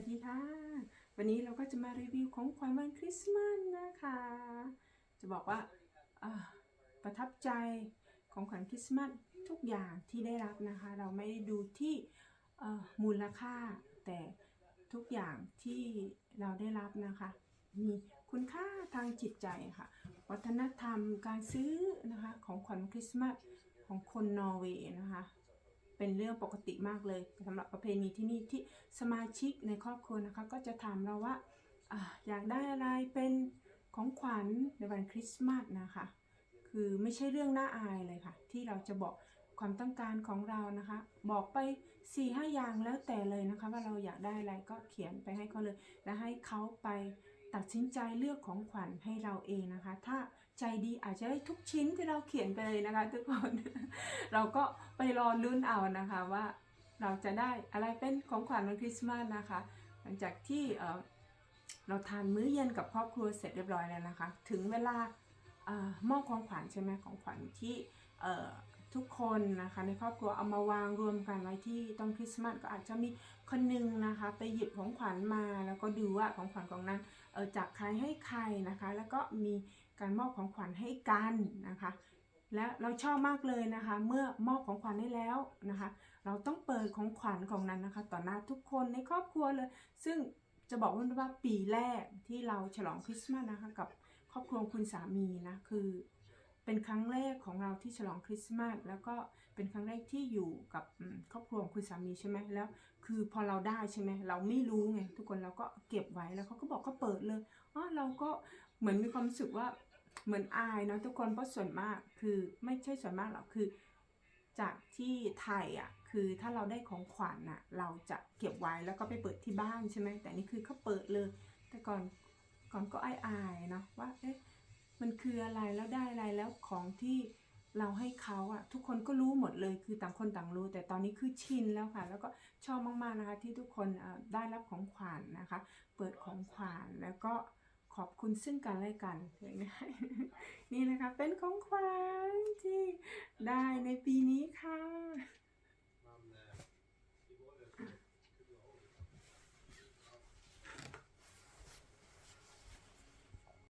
วัสดีค่ะ วันนี้เราก็จะมารีวิวของขวัญวันคริสต์มาสนะคะ จะบอกว่าประทับใจของขวัญคริสต์มาสทุกอย่างที่ได้รับนะคะ เราไม่ได้ดูที่มูลค่า แต่ทุกอย่างที่เราได้รับนะคะ มีคุณค่าทางจิตใจค่ะ วัฒนธรรมการซื้อนะคะของขวัญคริสต์มาสของคนนอร์เวย์นะคะ เป็นเรื่องปกติมากเลยสำหรับประเพณีที่นี่ที่สมาชิกในครอบครัวนะคะ ก็จะถามเราว่าออยากได้อะไรเป็นของขวัญในวันคริสต์มาสนะคะ คือไม่ใช่เรื่องน่าอายเลยค่ะ ที่เราจะบอกความต้องการของเรานะคะ บอกไป4ี่ห้าอย่างแล้วแต่เลยนะคะ ว่าเราอยากได้อะไรก็เขียนไปให้เขาเลย และให้เขาไป ตัดสินใจเลือกของขวัญให้เราเองนะคะ ถ้าใจดีอาจจะได้ทุกชิ้นที่เราเขียนไปเลยนะคะ ทุกคน เราก็ไปรอลุ้นเอานะคะว่าเราจะได้อะไรเป็นของขวัญวันคริสต์มาสนะคะ หลังจากที่เราทานมื้อเย็นกับครอบครัวเสร็จเรียบร้อยแล้วนะคะ ถึงเวลามอบของขวัญใช่ไหมของขวัญที่ ทุกคนนะคะในครอบครัวเอามาวางรวมกันไว้ที่ต้นคริสต์มาสก็อาจจะมีคนหนึงนะคะ ไปหยิบของขวัญมาแล้วก็ดูว่าของขวัญของนั้นเออจากใครให้ใครนะคะ แล้วก็มีการมอบของขวัญให้กันนะคะ และเราชอบมากเลยนะคะ เมื่อมอบของขวัญให้แล้วนะคะ เราต้องเปิดของขวัญของนั้นนะคะ ต่อหน้าทุกคนในครอบครัวเลย ซึ่งจะบอกว่าว่าปีแรกที่เราฉลองคริสต์มาสนะคะกับครอบครัวคุณสามีนะคือ เป็นครั้งแรกของเราที่ฉลองคริสต์มาสแล้วก็เป็นครั้งแรกที่อยู่กับครอบครัวของคุณสามีใช่ไหมแล้ว คือพอเราได้ใช่ไหมเราไม่รู้ไงทุกคนเราก็เก็บไว้แล้วเขาก็บอกก็เปิดเลยอ๋อเราก็เหมือนมีความรู้สึกว่าเหมือนอายเนาะทุกคนเพราะส่วนมากคือไม่ใช่ส่วนมากหรอกคือ จากที่ไทยอะคือถ้าเราได้ของขวัญอะเราจะเก็บไว้แล้วก็ไปเปิดที่บ้านใช่ไหมแต่นี่คือเขาเปิดเลย แต่ก่อนก่อนก็อายอายๆเนาะว่าเอ๊ะ มันคืออะไรแล้วได้อะไรแล้วของที่เราให้เขาอะทุกคนก็รู้หมดเลยคือต่างคนต่างรู้ แต่ตอนนี้คือชินแล้วค่ะ แล้วก็ชอบมากๆนะคะ ที่ทุกคนได้รับของขวัญนะคะ เปิดของขวัญแล้วก็ขอบคุณซึ่งกันและกันเห็นไหมนี่นะคะเป็นของขวัญที่ได้ในปีนี้ค่ะ